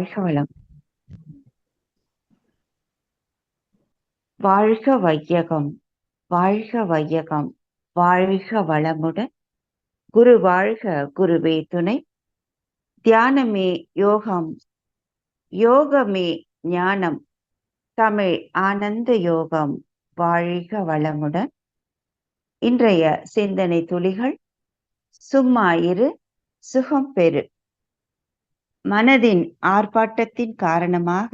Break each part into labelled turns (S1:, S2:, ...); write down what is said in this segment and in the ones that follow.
S1: வாழ்க வளம். வாழ்க வையகம் வாழ்க வையகம் வாழ்க வளமுடன். குரு வாழ்க குருவே துணை. தியானமே யோகம் யோகமே ஞானம். தமிழ் ஆனந்த யோகம் வாழ்க வளமுடன். இன்றைய சிந்தனை துளிகள் சும்மா இரு சுகம் பெரு மனதின் ஆர்ப்பாட்டத்தின் காரணமாக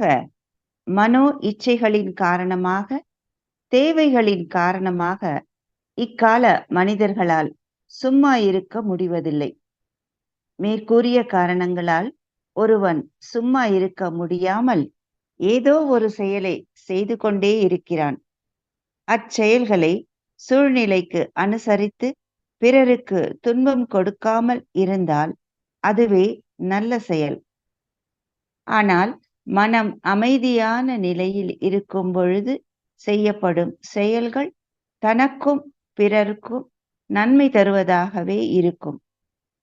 S1: மனோ இச்சைகளின் காரணமாக தேவைகளின் காரணமாக இக்கால மனிதர்களால் சும்மா இருக்க முடிவதில்லை. மேற்கூறிய காரணங்களால் ஒருவன் சும்மா இருக்க முடியாமல் ஏதோ ஒரு செயலை செய்து கொண்டே இருக்கிறான். அச்செயல்களை சூழ்நிலைக்கு அனுசரித்து பிறருக்கு துன்பம் கொடுக்காமல் இருந்தால் அதுவே நல்ல செயல். ஆனால் மனம் அமைதியான நிலையில் இருக்கும் பொழுது செய்யப்படும் செயல்கள் தனக்கும் பிறருக்கும் நன்மை தருவதாகவே இருக்கும்.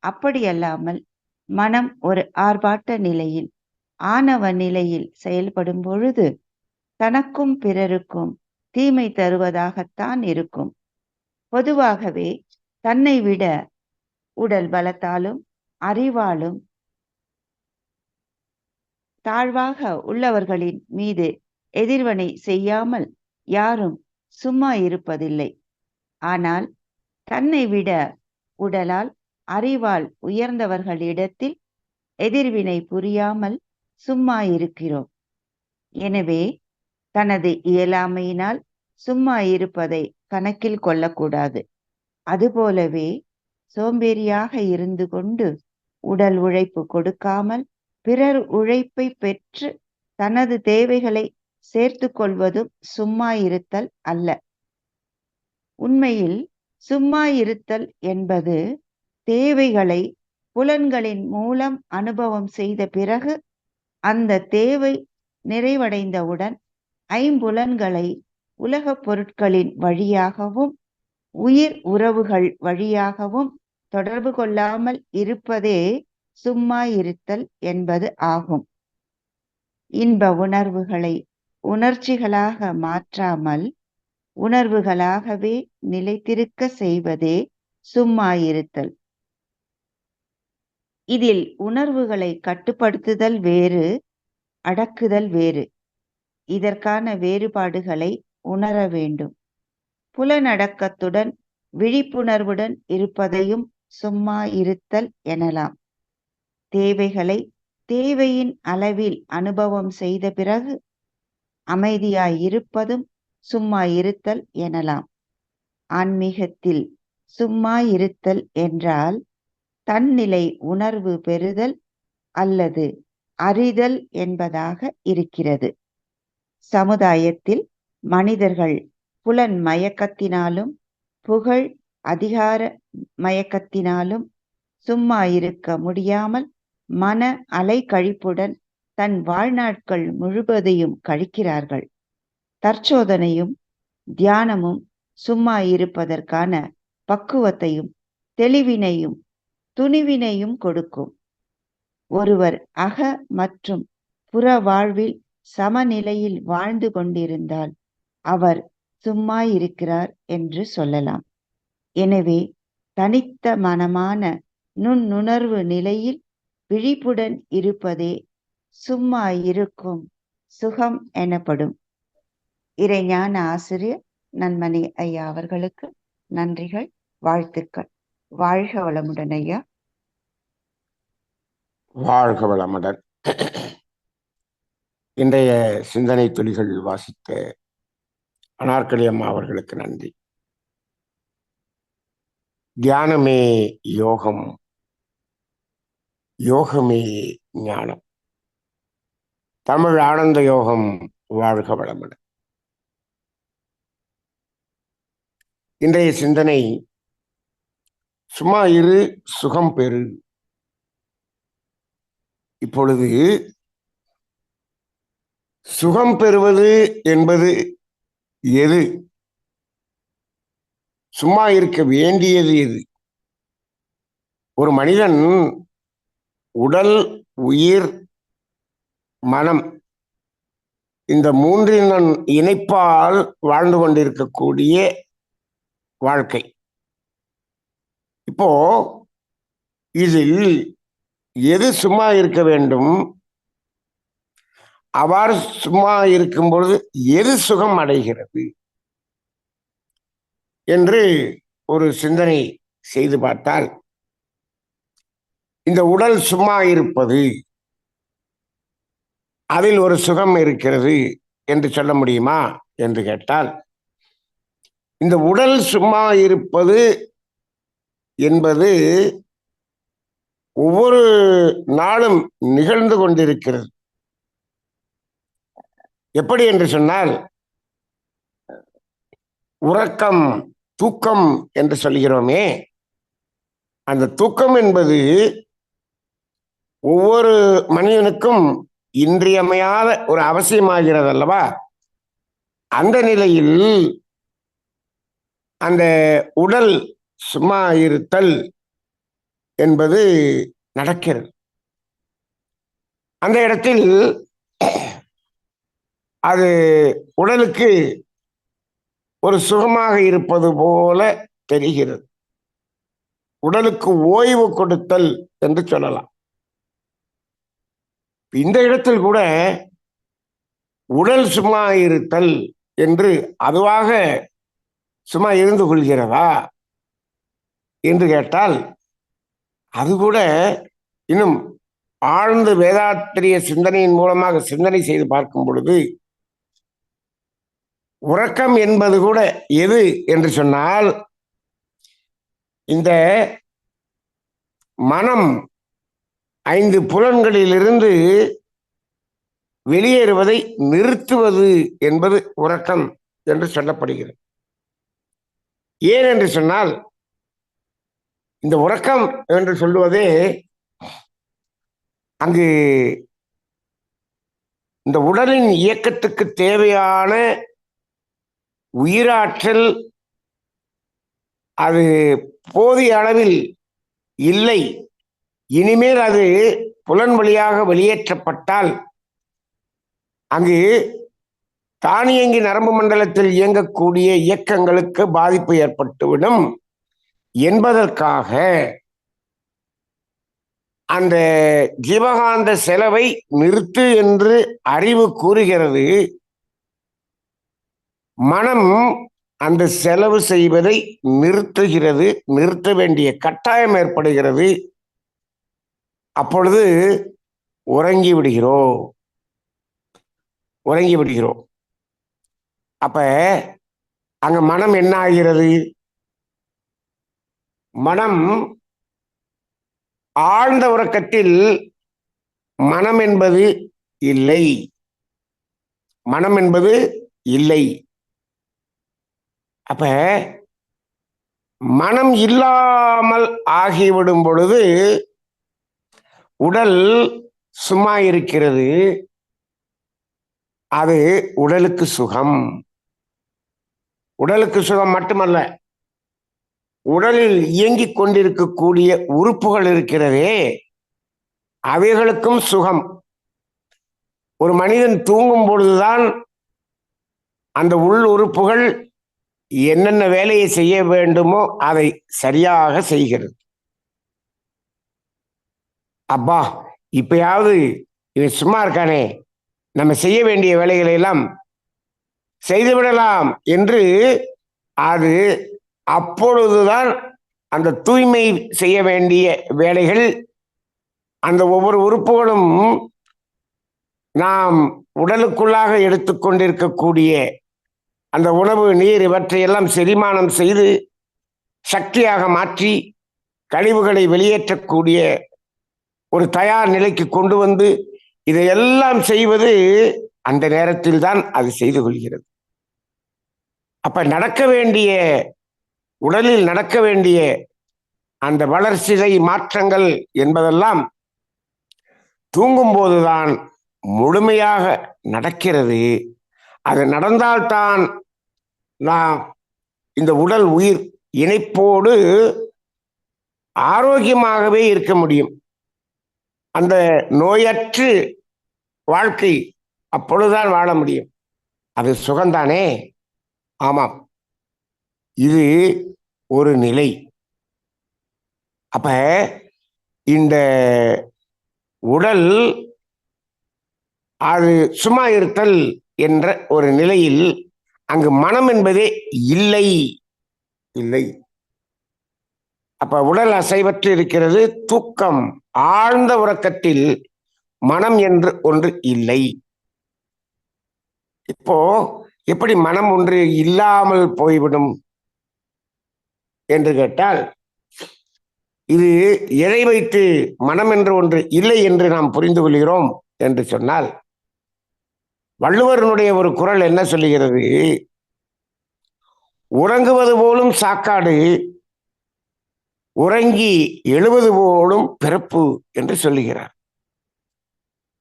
S1: அப்படியல்லாமல் மனம் ஒரு ஆர்ப்பாட்ட நிலையில் ஆணவ நிலையில் செயல்படும் பொழுது தனக்கும் பிறருக்கும் தீமை தருவதாகத்தான் இருக்கும். பொதுவாகவே தன்னை விட உடல் பலத்தாலும் அறிவாலும் தாழ்வாக உள்ளவர்களின் மீது எதிர்வனை செய்யாமல் யாரும் சும்மா இருப்பதில்லை. ஆனால் தன்னை விட உடலால் அறிவால் உயர்ந்தவர்களிடத்தில் எதிர்வினை புரியாமல் சும்மா இருக்கிறோம். எனவே தனது இயலாமையினால் சும்மா இருப்பதை கணக்கில் கொள்ளக்கூடாது. அதுபோலவே சோம்பேறியாக இருந்து கொண்டு உடல் உழைப்பு கொடுக்காமல் பிறர் உழைப்பை பெற்று தனது தேவைகளை சேர்த்து கொள்வதும் சும்மா இருத்தல் அல்ல. உண்மையில் சும்மா இருத்தல் என்பது தேவைகளை புலன்களின் மூலம் அனுபவம் செய்த பிறகு அந்த தேவை நிறைவடைந்தவுடன் ஐம்புலன்களை உலகப் பொருட்களின் வழியாகவும் உயிர் உறவுகள் வழியாகவும் தொடர்பு கொள்ளாமல் இருப்பதே சும்மா இருத்தல் என்பது ஆகும். இன்ப உணர்வுகளை உணர்ச்சிகளாக மாற்றாமல் உணர்வுகளாகவே நிலைத்திருக்க செய்வதே சும்மா இருத்தல். இதில் உணர்வுகளை கட்டுப்படுத்துதல் வேறு அடக்குதல் வேறு. இதற்கான வேறுபாடுகளை உணர வேண்டும். புலனடக்கத்துடன் விழிப்புணர்வுடன் இருப்பதையும் சும்மா இருத்தல் எனலாம். தேவைகளை தேவையின் அளவில் அனுபவம் செய்த பிறகு அமைதியாய் இருப்பதும் சும்மா இருத்தல் எனலாம். ஆன்மீகத்தில் சும்மா இருத்தல் என்றால் தன்னிலை உணர்வு பெறுதல் அல்லது அறிதல் என்பதாக இருக்கிறது. சமுதாயத்தில் மனிதர்கள் புலன் மயக்கத்தினாலும் புகழ் அதிகார மயக்கத்தினாலும் சும்மா இருக்க முடியாமல் மன அலை கழிப்புடன் தன் வாழ்நாட்கள் முழுவதையும் கழிக்கிறார்கள். தற்சோதனையும் தியானமும் சும்மா இருப்பதற்கான பக்குவத்தையும் தெளிவினையும் துணிவினையும் கொடுக்கும். ஒருவர் அக மற்றும் புற வாழ்வில் சமநிலையில் வாழ்ந்து கொண்டிருந்தால் அவர் சும்மா இருக்கிறார் என்று சொல்லலாம். எனவே தனித்த மனமான நுண்ணுணர்வு நிலையில் விழிப்புடன் இருப்பதே சும்மா இருக்கும் சுகம் எனப்படும். இறைஞான ஆசிரியர் நன்மணி ஐயா அவர்களுக்கு நன்றிகள் வாழ்த்துக்கள். வாழ்க வளமுடன் ஐயா.
S2: வாழ்க வளமுடன். இன்றைய சிந்தனை துளிகள் வாசித்த அனார்கலி அம்மா அவர்களுக்கு நன்றி. தியானமே யோகம் யோகமே ஞானம். தமிழ் ஆனந்த யோகம் வாழ்க வளமுடன். இன்றைய சிந்தனை சும்மா இரு சுகம் பெறு. இப்பொழுது சுகம் பெறுவது என்பது எது? சும்மா இருக்க வேண்டியது எது? ஒரு மனிதன் உடல் உயிர் மனம் இந்த மூன்றின் இணைப்பால் வாழ்ந்து கொண்டிருக்கக்கூடிய வாழ்க்கை. இப்போ இதில் எது சும்மா இருக்க வேண்டும்? அவ்வாறு சும்மா இருக்கும் பொழுது எது சுகம் அடைகிறது? என்று ஒரு சிந்தனை செய்து பார்த்தால் இந்த உடல் சும்மா இருப்பது அதில் ஒரு சுகம் இருக்கிறது என்று சொல்ல முடியுமா என்று கேட்டால் இந்த உடல் சும்மா இருப்பது என்பது ஒவ்வொரு நாளும் நிகழ்ந்து கொண்டிருக்கிறது. எப்படி என்று சொன்னால் உறக்கம் தூக்கம் என்று சொல்கிறோமே அந்த தூக்கம் என்பது ஒவ்வொரு மனிதனுக்கும் இன்றியமையாத ஒரு அவசியமாகிறது அல்லவா அந்த நிலையில் அந்த உடல் சும்மா இருத்தல் என்பது நடக்கிறது. அந்த இடத்தில் அது உடலுக்கு ஒரு சுகமாக இருப்பது போல தெரிகிறது. உடலுக்கு ஓய்வு கொடுத்தல் என்று சொல்லலாம். இந்த இடத்தில் கூட உடல் சும்மா இருத்தல் என்று அதுவாக சும்மா இருந்து கொள்கிறதா என்று கேட்டால் அது கூட இன்னும் ஆழ்ந்து வேதாத்திரிய சிந்தனையின் மூலமாக சிந்தனை செய்து பார்க்கும் பொழுது உறக்கம் என்பது கூட எது என்று சொன்னால் இந்த மனம் ஐந்து புலன்களிலிருந்து வெளியேறுவதை நிறுத்துவது என்பது உறக்கம் என்று சொல்லப்படுகிறது. ஏன் என்று சொன்னால் இந்த உறக்கம் என்று சொல்லுவதே அங்கு இந்த உடலின் இயக்கத்துக்கு தேவையான உயிராற்றல் அது போதிய அளவில் இல்லை. இனிமேல் அது புலன் வழியாக வெளியேற்றப்பட்டால் அங்கு தானியங்கி நரம்பு மண்டலத்தில் இயங்கக்கூடிய இயக்கங்களுக்கு பாதிப்பு ஏற்பட்டுவிடும் என்பதற்காக அந்த ஜீவகாந்த செலவை நிறுத்து என்று அறிவு கூறுகிறது. மனம் அந்த செலவு செய்வதை நிறுத்துகிறது நிறுத்த வேண்டிய கட்டாயம் ஏற்படுகிறது. அப்பொழுது உறங்கி விடுகிறோம். உறங்கி விடுகிறோம். அப்ப அங்க மனம் என்ன ஆகிறது? மனம் ஆழ்ந்த உறக்கத்தில் மனம் என்பது இல்லை. மனம் என்பது இல்லை. அப்ப மனம் இல்லாமல் ஆகிவிடும் பொழுது உடல் சும்மா இருக்கிறது. அது உடலுக்கு சுகம். உடலுக்கு சுகம் மட்டுமல்ல உடலில் இயங்கிக் கொண்டிருக்கக்கூடிய உறுப்புகள் இருக்கிறதே அவைகளுக்கும் சுகம். ஒரு மனிதன் தூங்கும் பொழுதுதான் அந்த உள் உறுப்புகள் என்னென்ன வேலையை செய்ய வேண்டுமோ அதை சரியாக செய்கிறது. அப்பா இப்பயாவது இவன் சும்மா இருக்கானே. நம்ம செய்ய வேண்டிய வேலைகளை எல்லாம் செய்துவிடலாம் என்று அது அப்பொழுதுதான் அந்த தூய்மை செய்ய வேண்டிய வேலைகள் அந்த ஒவ்வொரு உறுப்புகளும் நாம் உடலுக்குள்ளாக எடுத்துக்கொண்டிருக்கக்கூடிய அந்த உணவு நீர் இவற்றையெல்லாம் செரிமானம் செய்து சக்தியாக மாற்றி கழிவுகளை வெளியேற்றக்கூடிய ஒரு தயார் நிலைக்கு கொண்டு வந்து இதையெல்லாம் செய்வது அந்த நேரத்தில் தான் அது செய்து கொள்கிறது. அப்ப நடக்க வேண்டிய உடலில் நடக்க வேண்டிய அந்த வளர்ச்சிதை மாற்றங்கள் என்பதெல்லாம் தூங்கும் போதுதான் முழுமையாக நடக்கிறது. அது நடந்தால்தான் நாம் இந்த உடல் உயிர் இணைப்போடு ஆரோக்கியமாகவே இருக்க முடியும். அந்த நோயற்று வாழ்க்கை அப்பொழுதுதான் வாழ முடியும். அது சுகம்தானே ஆமாம். இது ஒரு நிலை. அப்ப இந்த உடல் அது சும்மா இருத்தல் என்ற ஒரு நிலையில் அங்கு மனம் என்பதே இல்லை. இல்லை. அப்ப உடல் அசைவற்று இருக்கிறது தூக்கம். ஆழ்ந்த உறக்கத்தில் மனம் என்று ஒன்று இல்லை. இப்போ எப்படி மனம் ஒன்று இல்லாமல் போய்விடும்? என்று கேட்டால் இது எதை வைத்து மனம் என்று ஒன்று இல்லை என்று நாம் புரிந்து கொள்கிறோம் என்று சொன்னால் வள்ளுவரனுடைய ஒரு குரல் என்ன சொல்லுகிறது? உறங்குவது போலும் சாக்காடு உறங்கி எழுவது போலும் பிறப்பு என்று சொல்லுகிறார்.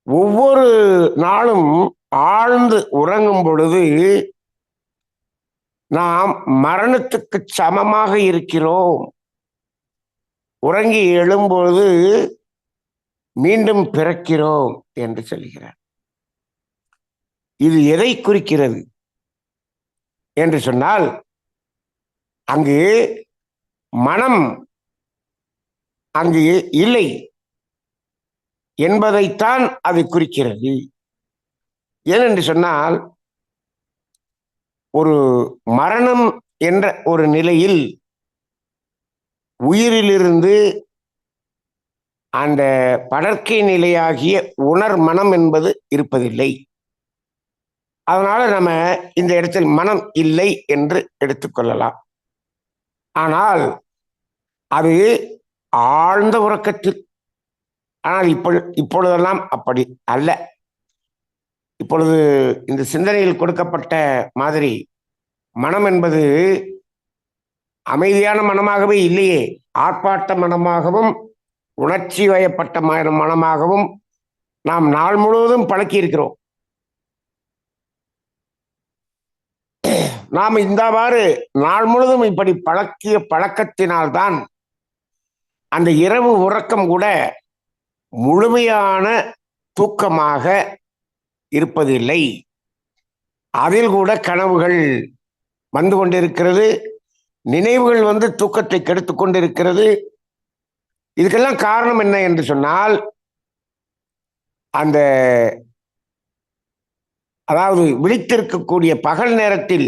S2: ஒவ்வொரு நாளும் ஆழ்ந்து உறங்கும் பொழுது நாம் மரணத்துக்கு சமமாக இருக்கிறோம். உறங்கி எழும்பொழுது மீண்டும் பிறக்கிறோம் என்று சொல்கிறார் இது எதை குறிக்கிறது என்று சொன்னால் அங்கு மனம் அங்கு இல்லை என்பதைத்தான் அது குறிக்கிறது. ஏனென்று சொன்னால் ஒரு மரணம் என்ற ஒரு நிலையில் உயிரிலிருந்து அந்த படற்கை நிலையாகிய உணர் மனம் என்பது இருப்பதில்லை. அதனால நம்ம இந்த இடத்தில் மனம் இல்லை என்று எடுத்துக்கொள்ளலாம் ஆனால் அது ஆழ்ந்த உறக்கத்தில் ஆனால் இப்பொழுது இப்பொழுதெல்லாம் அப்படி அல்ல. இப்பொழுது இந்த சிந்தனையில் கொடுக்கப்பட்ட மாதிரி மனம் என்பது அமைதியான மனமாகவே இல்லையே. ஆர்ப்பாட்ட மனமாகவும் உணர்ச்சி வயப்பட்ட மனமாகவும் நாம் நாள் முழுவதும் பழக்கி இருக்கிறோம். நாம் இந்தவாறு நாள் முழுவதும் இப்படி பழக்கிய பழக்கத்தினால்தான் அந்த இரவு உறக்கம் கூட முழுமையான தூக்கமாக இருப்பதில்லை. அதில் கூட கனவுகள் வந்து கொண்டிருக்கிறது. நினைவுகள் வந்து தூக்கத்தை கெடுத்து கொண்டிருக்கிறது. இதுக்கெல்லாம் காரணம் என்ன என்று சொன்னால் அந்த அதாவது விழித்திருக்கக்கூடிய பகல் நேரத்தில்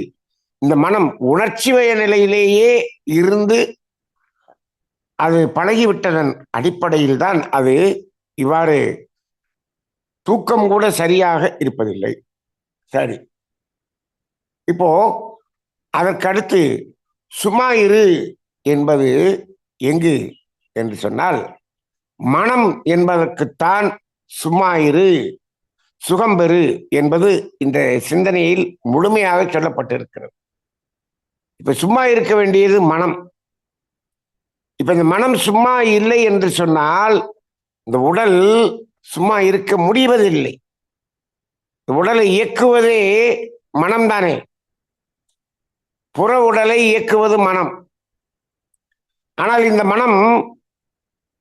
S2: இந்த மனம் உணர்ச்சிமய நிலையிலேயே இருந்து அது பழகிவிட்டதன் அடிப்படையில் தான் அது இவ்வாறு தூக்கம் கூட சரியாக இருப்பதில்லை. சரி. இப்போ அதற்கடுத்து சும்மா இரு என்பது எங்கு என்று சொன்னால் மனம் என்பதற்குத்தான் சும்மா இரு சுகம் பெறு என்பது இந்த சிந்தனையில் முழுமையாக சொல்லப்பட்டிருக்கிறது. இப்ப சும்மா இருக்க வேண்டியது மனம். இப்ப இந்த மனம் சும்மா இல்லை என்று சொன்னால் இந்த உடல் சும்மா இருக்க முடிவதில்லை. உடலை இயக்குவதே மனம்தானே புற உடலை இயக்குவது மனம். ஆனால் இந்த மனம்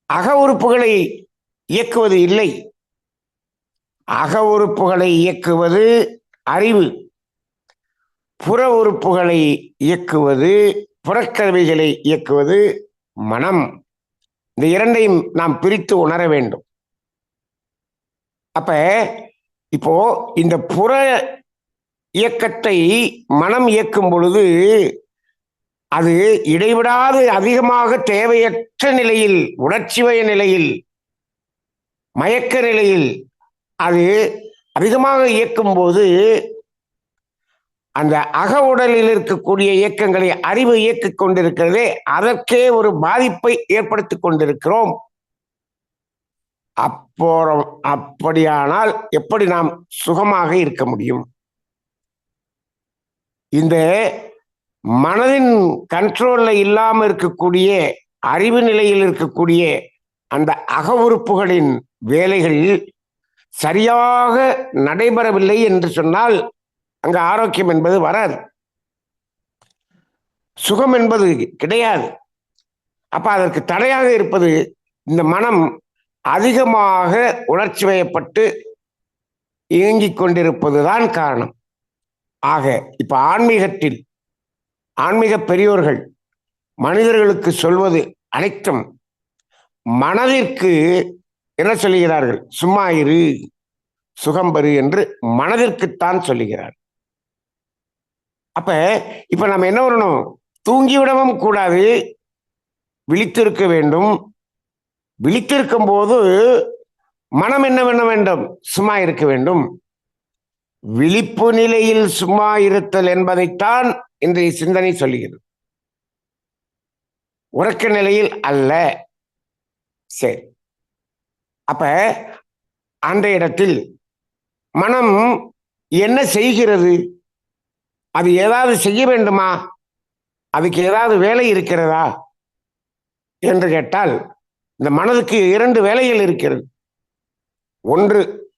S2: அக உறுப்புகளை இயக்குவது இல்லை. அக உறுப்புகளை இயக்குவது அறிவு. புற உறுப்புகளை இயக்குவது புறக்கருவிகளை இயக்குவது மனம் இந்த இரண்டையும் நாம் பிரித்து உணர வேண்டும். அப்ப இப்போ இந்த புற இயக்கத்தை மனம் இயக்கும் பொழுது அது இடைவிடாது அதிகமாக தேவையற்ற நிலையில் உணர்ச்சிவய நிலையில் மயக்க நிலையில் அது அதிகமாக இயக்கும் போது அந்த அக உடலில் இருக்கக்கூடிய இயக்கங்களை அறிவு இயக்கிக் கொண்டிருக்கிறதே அதற்கே ஒரு பாதிப்பை ஏற்படுத்தி கொண்டிருக்கிறோம். அப்போறம் அப்படியானால் எப்படி நாம் சுகமாக இருக்க முடியும்? இந்த மனதின் கண்ட்ரோல்ல இல்லாம இருக்கக்கூடிய அறிவு நிலையில் இருக்கக்கூடிய அந்த அக உறுப்புகளின் வேலைகள் சரியாக நடைபெறவில்லை என்று சொன்னால் அங்க ஆரோக்கியம் என்பது வராது. சுகம் என்பது கிடையாது. அப்ப அதற்கு தடையாக இருப்பது இந்த மனம் அதிகமாக உணர்ச்சி வயப்பட்டு இயங்கிக் கொண்டிருப்பதுதான் காரணம். ஆக இப்ப ஆன்மீகத்தில் ஆன்மீக பெரியோர்கள் மனிதர்களுக்கு சொல்வது அனைத்தும் மனதிற்கு என்ன சொல்லுகிறார்கள்? சும்மா இரு சுகம்பரு என்று மனதிற்குத்தான் சொல்லுகிறார் அப்ப இப்ப நம்ம என்ன வரணும்? தூங்கிவிடவும் கூடாது. விழித்திருக்க வேண்டும். விழித்திருக்கும் போது மனம் என்ன பண்ண வேண்டும்? சும்மா இருக்க வேண்டும். விழிப்பு நிலையில் சும்மா இருத்தல் என்பதைத்தான் இன்றைய சிந்தனை சொல்லுகிறது. உறக்க நிலையில் அல்ல. சரி. அப்ப அந்த இடத்தில் மனம் என்ன செய்கிறது? அது ஏதாவது செய்ய வேண்டுமா? அதுக்கு ஏதாவது வேலை இருக்கிறதா? என்று கேட்டால் இந்த மனதுக்கு இரண்டு வேலைகள் இருக்கிறது. ஒன்று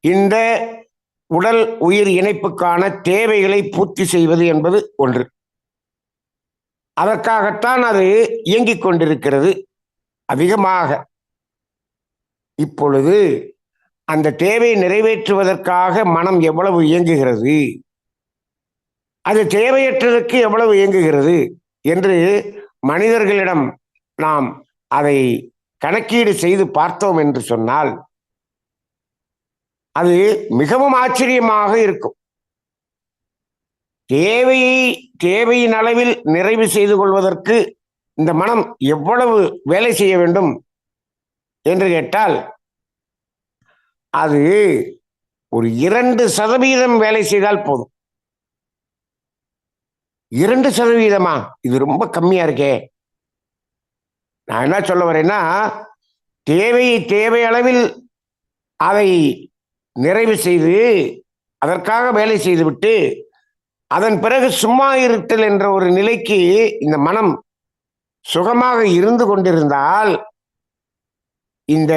S2: இந்த உடல் உயிர் இணைப்புக்கான தேவைகளை பூர்த்தி செய்வது என்பது ஒன்று. அதற்காகத்தான் அது இயங்கிக் கொண்டிருக்கிறது அதிகமாக. இப்பொழுது அந்த தேவையை நிறைவேற்றுவதற்காக மனம் எவ்வளவு இயங்குகிறது? அது தேவையற்றதற்கு எவ்வளவு இயங்குகிறது என்று மனிதர்களிடம் நாம் அதை கணக்கீடு செய்து பார்த்தோம் என்று சொன்னால் அது மிகவும் ஆச்சரியமாக இருக்கும். தேவையை தேவையின் அளவில் நிறைவு செய்து கொள்வதற்கு இந்த மனம் எவ்வளவு வேலை செய்ய வேண்டும் என்று கேட்டால் அது ஒரு இரண்டு சதவீதம் வேலை செய்தால் போதும். இரண்டு சதவீதமா? இது ரொம்ப கம்மியா இருக்கே. நான் என்ன சொல்ல வரேன்னா தேவையை தேவை அளவில் அதை நிறைவு செய்து அதற்காக வேலை செய்துவிட்டு அதன் பிறகு சும்மா இருத்தல் என்ற ஒரு நிலைக்கு இந்த மனம் சுகமாக இருந்து கொண்டிருந்தால் இந்த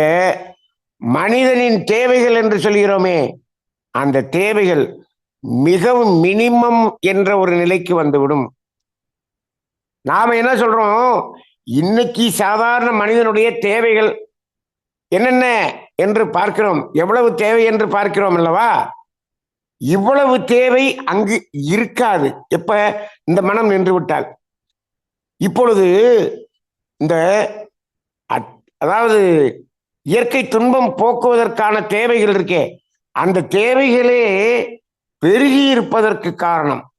S2: மனிதனின் தேவைகள் என்று சொல்கிறோமே அந்த தேவைகள் மிகவும் மினிமம் என்ற ஒரு நிலைக்கு வந்துவிடும். நாம என்ன சொல்றோம்? இன்னைக்கு சாதாரண மனிதனுடைய தேவைகள் என்னென்ன என்று பார்க்கிறோம். எவ்வளவு தேவை என்று பார்க்கிறோம் அல்லவா? இவ்வளவு தேவை அங்கு இருக்காது. எப்ப? இந்த மனம் நின்று விட்டால். இப்பொழுது இந்த அதாவது இயற்கை துன்பம் போக்குவதற்கான தேவைகள் இருக்கே. அந்த தேவைகளே பெருகி இருப்பதற்கு காரணம்.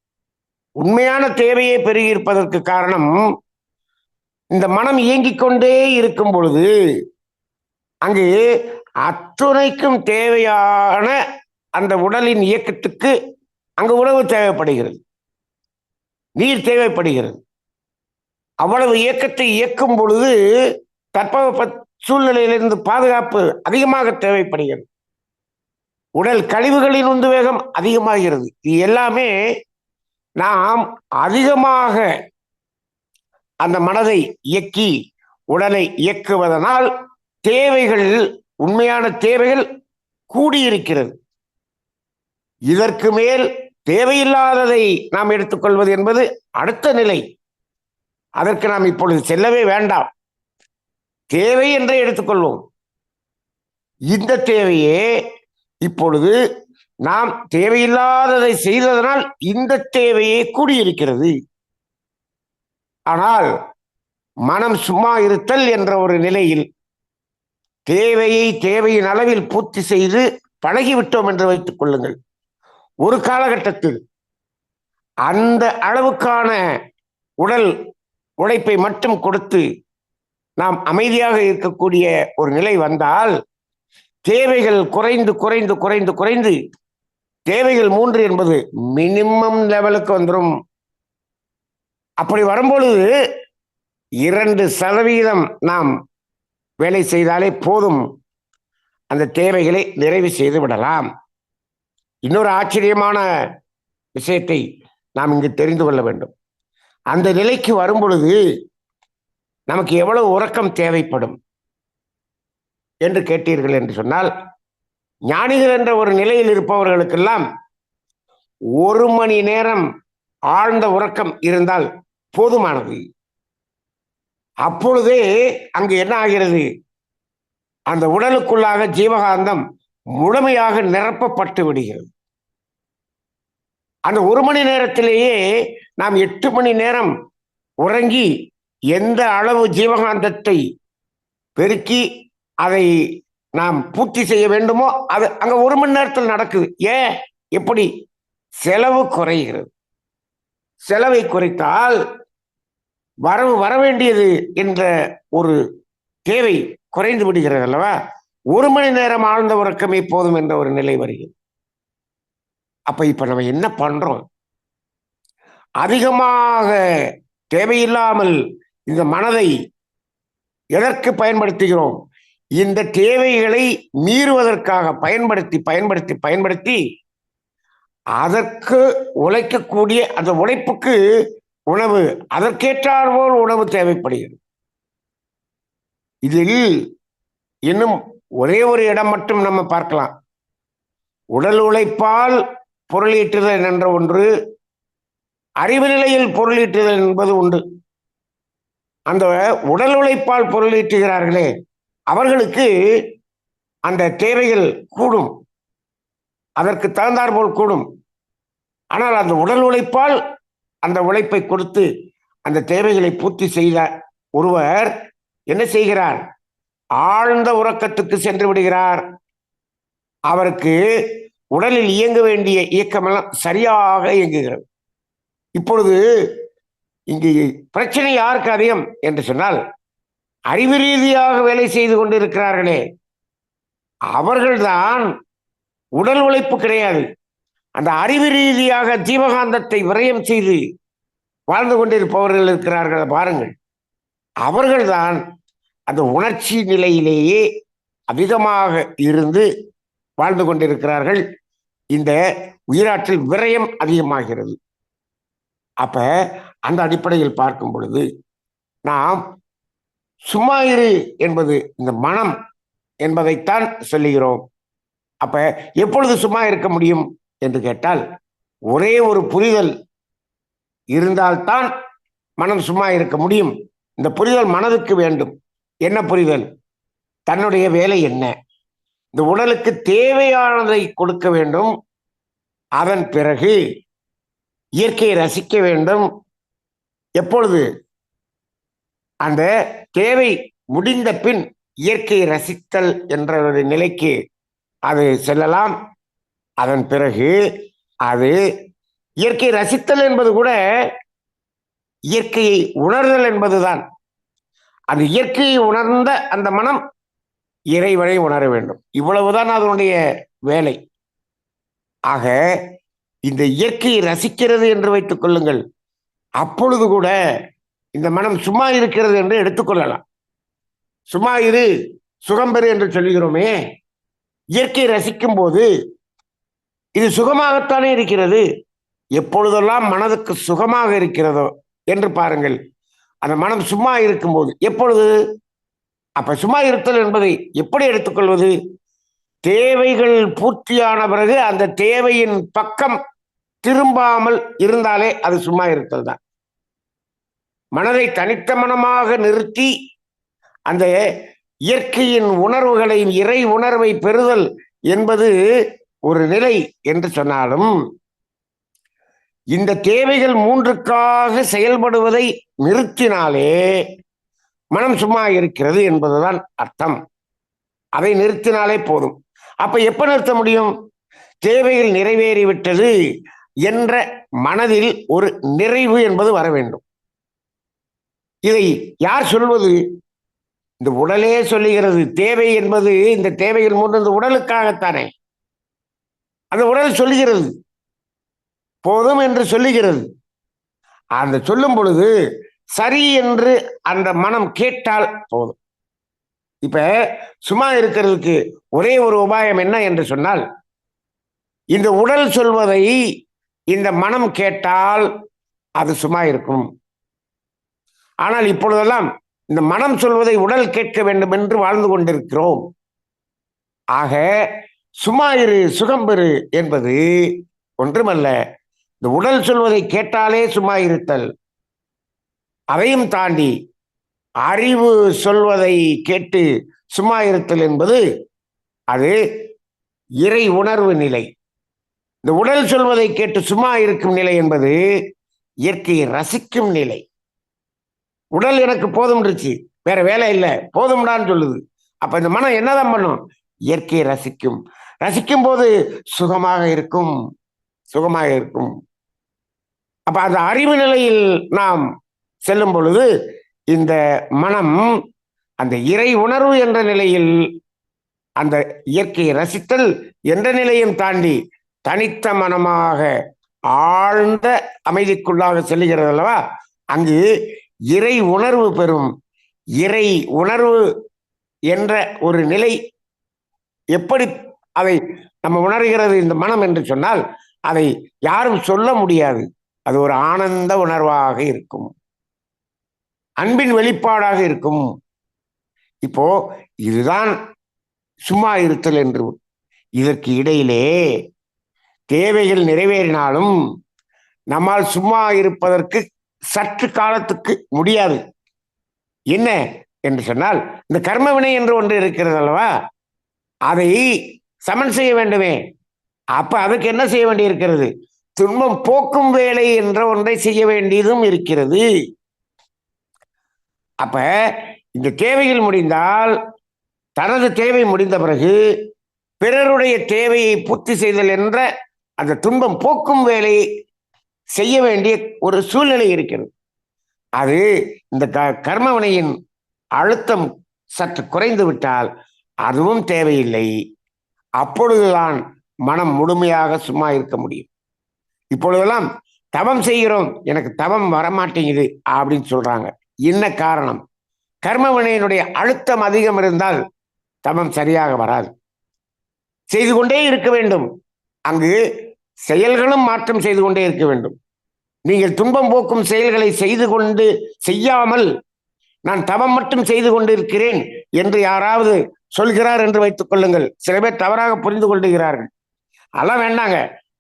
S2: உண்மையான தேவையே பெருகி இருப்பதற்கு காரணம் இந்த மனம் இயங்கிக் கொண்டே இருக்கும் பொழுது அங்கு அத்துணைக்கும் தேவையான அந்த உடலின் இயக்கத்துக்கு அங்கு உணவு தேவைப்படுகிறது. நீர் தேவைப்படுகிறது. அவ்வளவு இயக்கத்தை இயக்கும் பொழுது தட்பவெப்ப சூழ்நிலையிலிருந்து பாதுகாப்பு அதிகமாக தேவைப்படுகிறது. உடல் கழிவுகளின் உந்து வேகம் அதிகமாகிறது. இது எல்லாமே நாம் அதிகமாக அந்த மனதை இயக்கி உடலை இயக்குவதனால் தேவைகள் உண்மையான தேவைகள் கூடியிருக்கிறது. இதற்கு மேல் தேவையில்லாததை நாம் எடுத்துக்கொள்வது என்பது அடுத்த நிலை. அதற்கு நாம் இப்பொழுது செல்லவே வேண்டாம். தேவை என்றே எடுத்துக்கொள்வோம். இந்த தேவையே இப்பொழுது நாம் தேவையில்லாததை செய்ததனால் இந்த தேவையே கூடியிருக்கிறது. ஆனால் மனம் சும்மா இருத்தல் என்ற ஒரு நிலையில் தேவையை தேவையின் அளவில் பூர்த்தி செய்து பழகிவிட்டோம் என்று வைத்துக் கொள்ளுங்கள். ஒரு காலகட்டத்தில் அந்த அளவுக்கான உடல் உழைப்பை மட்டும் கொடுத்து நாம் அமைதியாக இருக்கக்கூடிய ஒரு நிலை வந்தால் தேவைகள் குறைந்து குறைந்து குறைந்து குறைந்து தேவைகள் மூன்று என்பது மினிமம் லெவலுக்கு வந்துடும் அப்படி வரும்பொழுது இரண்டு சதவீதம் நாம் வேலை செய்தாலே போதும். அந்த தேவைகளை நிறைவு செய்து விடலாம். இன்னொரு ஆச்சரியமான விஷயத்தை நாம் இங்கு தெரிந்து கொள்ள வேண்டும். அந்த நிலைக்கு வரும் பொழுது நமக்கு எவ்வளவு உறக்கம் தேவைப்படும்? என்று கேட்டீர்கள் என்று சொன்னால் ஞானிகள் என்ற ஒரு நிலையில் இருப்பவர்களுக்கெல்லாம் ஒரு மணி நேரம் ஆழ்ந்த உறக்கம் இருந்தால் போதுமானது. அப்பொழுதே அங்கு என்ன ஆகிறது? அந்த உடலுக்குள்ளாக ஜீவகாந்தம் முழுமையாக நிரப்பப்பட்டு விடுகிறது. அந்த ஒரு மணி நேரத்திலேயே நாம் எட்டு மணி நேரம் உறங்கி எந்த அளவு ஜீவகாந்தத்தை பெருக்கி அதை நாம் பூர்த்தி செய்ய வேண்டுமோ? அது அங்க ஒரு மணி நேரத்தில் நடக்குது. ஏன்? எப்படி? செலவு குறைகிறது. செலவை குறைத்தால் வரவு வர வேண்டியது என்ற ஒரு தேவை குறைந்து விடுகிறது அல்லவா? ஒரு மணி நேரம் ஆழ்ந்த உறக்கமே போதும் என்ற ஒரு நிலை வருகிறது. அப்ப இப்ப நம்ம என்ன பண்றோம்? அதிகமாக தேவையில்லாமல் இந்த மனதை எதற்கு பயன்படுத்துகிறோம்? இந்த தேவைகளை மீறுவதற்காக பயன்படுத்தி பயன்படுத்தி பயன்படுத்தி அதற்கு உழைக்கக்கூடிய அந்த உழைப்புக்கு உணவு அதற்கேற்றார்போல் உணவு தேவைப்படுகிறது. இதில் இன்னும் ஒரே ஒரு இடம் மட்டும் நம்ம பார்க்கலாம். உடல் உழைப்பால் பொருளீட்டுதல் என்ற ஒன்று அறிவு நிலையில் பொருளீட்டுதல் என்பது உண்டு. அந்த உடல் உழைப்பால் பொருளீட்டுகிறார்களே அவர்களுக்கு அந்த தேவைகள் கூடும். அதற்கு தகுந்தாற்போல் கூடும். ஆனால் அந்த உடல் உழைப்பால் அந்த உழைப்பை கொடுத்து அந்த தேவைகளை பூர்த்தி செய்த ஒருவர் என்ன செய்கிறார்? ஆழ்ந்த உறக்கத்துக்கு சென்று விடுகிறார். அவருக்கு உடலில் இயங்க வேண்டிய இயக்கமெல்லாம் சரியாக இயங்குகிறது. இப்பொழுது இங்கு பிரச்சனை யாருக்கு அதிகம்? என்று சொன்னால் அறிவு ரீதியாக வேலை செய்து கொண்டிருக்கிறார்களே. அவர்கள்தான் உடல் உழைப்பு கிடையாது. அந்த அறிவு ரீதியாக ஜீவகாந்தத்தை விரயம் செய்து வாழ்ந்து கொண்டிருப்பவர்கள் இருக்கிறார்கள். பாருங்கள். அவர்கள்தான் அந்த உணர்ச்சி நிலையிலேயே அதிகமாக இருந்து வாழ்ந்து கொண்டிருக்கிறார்கள். இந்த உயிராற்றல் விரயம் அதிகமாகிறது. அப்ப அந்த அடிப்படையில் பார்க்கும் பொழுது நாம் சும்மா இரு என்பது இந்த மனம் என்பதைத்தான் சொல்லுகிறோம். அப்ப எப்பொழுது சும்மா இருக்க முடியும் என்று கேட்டால் ஒரே ஒரு புரிதல் இருந்தால்தான் மனம் சும்மா இருக்க முடியும். இந்த புரிதல் மனதுக்கு வேண்டும். என்ன புரிதல்? தன்னுடைய வேலை என்ன? இந்த உடலுக்கு தேவையானதை கொடுக்க வேண்டும். அதன் பிறகு இயற்கையை ரசிக்க வேண்டும். எப்பொழுது? அந்த தேவை முடிந்த பின் இயற்கையை ரசித்தல் என்ற ஒரு நிலைக்கு அது செல்லலாம். அதன் பிறகு அது இயற்கை ரசித்தல் என்பது கூட இயற்கையை உணர்தல் என்பதுதான். அந்த இயற்கையை உணர்ந்த அந்த மனம் இறைவனை உணர வேண்டும். இவ்வளவுதான் அதனுடைய வேலை. ஆக இந்த இயற்கையை ரசிக்கிறது என்று வைத்துக் கொள்ளுங்கள். அப்பொழுது கூட இந்த மனம் சும்மா இருக்கிறது என்று எடுத்துக்கொள்ளலாம். சும்மா இரு சுகம்பெரு என்று சொல்லுகிறோமே. இயற்கை ரசிக்கும் போது இது சுகமாகத்தானே இருக்கிறது. எப்பொழுதெல்லாம் மனதுக்கு சுகமாக இருக்கிறதோ என்று பாருங்கள். அந்த மனம் சும்மா இருக்கும்போது எப்பொழுது? அப்ப சும்மா இருத்தல் என்பதை எப்படி எடுத்துக்கொள்வது? தேவைகள் பூர்த்தியான பிறகு அந்த தேவையின் பக்கம் திரும்பாமல் இருந்தாலே அது சும்மா இருத்தல் தான். மனதை தனித்த மனமாக நிறுத்தி அந்த இயற்கையின் உணர்வுகளின் இறை உணர்வை பெறுதல் என்பது ஒரு நிலை என்று சொன்னாலும் இந்த தேவைகள் மூன்றுக்காக செயல்படுவதை நிறுத்தினாலே மனம் சும்மா இருக்கிறது என்பதுதான் அர்த்தம். அதை நிறுத்தினாலே போதும். அப்ப எப்ப நிறுத்த முடியும்? தேவைகள் நிறைவேறிவிட்டது என்ற மனதில் ஒரு நிறைவு என்பது வர வேண்டும். இதை யார் சொல்வது? இந்த உடலே சொல்லுகிறது. தேவை என்பது இந்த தேவைகள் மூன்று இந்த உடலுக்காகத்தானே. அந்த உடல் சொல்லுகிறது. போதும் என்று சொல்லுகிறது. அந்த சொல்லும் பொழுது சரி என்று அந்த மனம் கேட்டால் போதும். இப்ப சும்மா இருக்கிறதுக்கு ஒரே ஒரு உபாயம் என்ன என்று சொன்னால் இந்த உடல் சொல்வதை இந்த மனம் கேட்டால் அது சும்மா இருக்கும். ஆனால் இப்பொழுதெல்லாம் இந்த மனம் சொல்வதை உடல் கேட்க வேண்டும் என்று வாழ்ந்து கொண்டிருக்கிறோம். ஆக சும்மா இரு சுகம் என்பது ஒன்றுமல்ல. இந்த உடல் சொல்வதை கேட்டாலே சும்மா இருத்தல். அதையும் தாண்டி அறிவு சொல்வதை கேட்டு சும்மா இருத்தல் என்பது அது இறை உணர்வு நிலை. இந்த உடல் சொல்வதை கேட்டு சும்மா இருக்கும் நிலை என்பது இயற்கையை ரசிக்கும் நிலை. உடல் எனக்கு போதும்ன்றுச்சு. வேற வேலை இல்லை. போதும்டான்னு சொல்லுது. அப்ப இந்த மனம் என்னதான் பண்ணும்? இயற்கையை ரசிக்கும். ரசிக்கும் போது சுகமாக இருக்கும். சுகமாக இருக்கும். அப்ப அந்த அறிவு நிலையில் நாம் செல்லும் பொழுது இந்த மனம் அந்த இறை உணர்வு என்ற நிலையில் அந்த இயற்கையை ரசித்தல் என்ற நிலையும் தாண்டி தனித்த மனமாக ஆழ்ந்த அமைதிக்குள்ளாக செல்லுகிறது அல்லவா? அங்கு இறை உணர்வு பெறும். இறை உணர்வு என்ற ஒரு நிலை எப்படி அதை நம்ம உணர்கிறது இந்த மனம் என்று சொன்னால் அதை யாரும் சொல்ல முடியாது. அது ஒரு ஆனந்த உணர்வாக இருக்கும். அன்பின் வெளிப்பாடாக இருக்கும். இப்போ இதுதான் சும்மா இருத்தல் என்று இதற்கு இடையிலே தேவைகள் நிறைவேறினாலும் நம்மால் சும்மா இருப்பதற்கு சற்று காலத்துக்கு முடியாது. என்ன என்று சொன்னால் இந்த கர்மவினை என்று ஒன்று இருக்கிறது அல்லவா? அதை சமன் செய்ய வேண்டுமே. அப்ப அதுக்கு என்ன செய்ய வேண்டியிருக்கிறது? துன்பம் போக்கும் வேலை என்ற ஒன்றை செய்ய வேண்டியதும் இருக்கிறது. அப்ப இந்த தேவைகள் முடிந்தால் தனது தேவை முடிந்த பிறகு பிறருடைய தேவையை பூர்த்தி செய்தல் என்ற அந்த துன்பம் போக்கும் வேலை செய்ய வேண்டிய ஒரு சூழ்நிலை இருக்கிறது. அது இந்த க கர்மவனையின் அழுத்தம் சற்று குறைந்து விட்டால் அதுவும் தேவையில்லை. அப்பொழுதுதான் மனம் முழுமையாக சும்மா இருக்க முடியும். இப்பொழுதெல்லாம் தவம் செய்கிறோம் எனக்கு தவம் வரமாட்டேங்குது அப்படின்னு சொல்றாங்க. என்ன காரணம்? கர்மவினையினுடைய அழுத்தம் அதிகம் இருந்தால் தவம் சரியாக வராது. செய்து கொண்டே இருக்க வேண்டும். அங்கு செயல்களும் மாற்றம் செய்து கொண்டே இருக்க வேண்டும். நீங்கள் துன்பம் போக்கும் செயல்களை செய்து கொண்டு செய்யாமல் நான் தவம் மட்டும் செய்து கொண்டு இருக்கிறேன் என்று யாராவது சொல்கிறார் என்று வைத்துக் கொள்ளுங்கள். சில பேர் தவறாக புரிந்து கொள்ளுகிறார்கள் அதெல்லாம் வேண்டாங்க.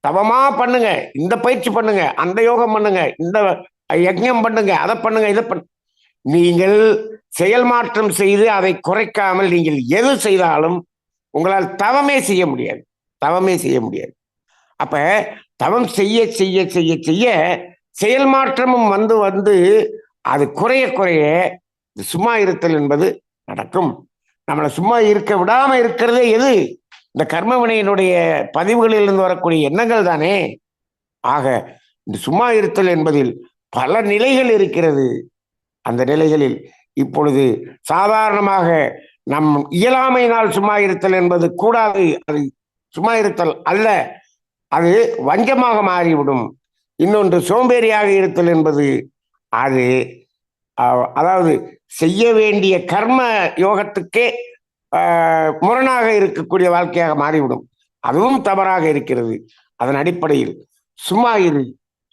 S2: தவமா பண்ணுங்க. இந்த பயிற்சி பண்ணுங்க. அந்த யோகம் பண்ணுங்க. இந்த யஜ்யம் பண்ணுங்க. அதை பண்ணுங்க. இதை பண்ணு நீங்கள் செயல் மாற்றம் செய்து அதை குறைக்காமல் நீங்கள் எது செய்தாலும் உங்களால் தவமே செய்ய முடியாது. தவமே செய்ய முடியாது. அப்ப தவம் செய்ய செய்ய செய்ய செய்ய செயல் மாற்றமும் வந்து வந்து அது குறைய குறைய சும்மா இருத்தல் என்பது நடக்கும். நம்மளை சும்மா இருக்க விடாம இருக்கிறதே எது? இந்த கர்மவினையினுடைய பதிவுகளிலிருந்து வரக்கூடிய எண்ணங்கள் தானே. ஆக இந்த சும்மா இருத்தல் என்பதில் பல நிலைகள் இருக்கிறது. அந்த நிலைகளில் இப்பொழுது சாதாரணமாக நம் இயலாமையினால் சும்மா இருத்தல் என்பது கூடாது. அது சும்மா இருத்தல் அல்ல. அது வஞ்சமாக மாறிவிடும். இன்னொன்று சோம்பேறியாக இருத்தல் என்பது அது அதாவது செய்ய வேண்டிய கர்ம யோகத்துக்கே முரணாக இருக்கக்கூடிய வாழ்க்கையாக மாறிவிடும். அதுவும் தவறாக இருக்கிறது. அதன் அடிப்படையில் சும்மா இரு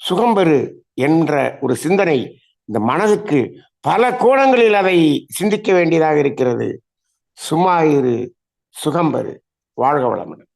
S2: சுகம்பெரு என்ற ஒரு சிந்தனை இந்த மனதுக்கு பல கோணங்களில் அதை சிந்திக்க வேண்டியதாக இருக்கிறது. சும்மா இரு சுகம்பெரு வாழ்க வளமுடன்.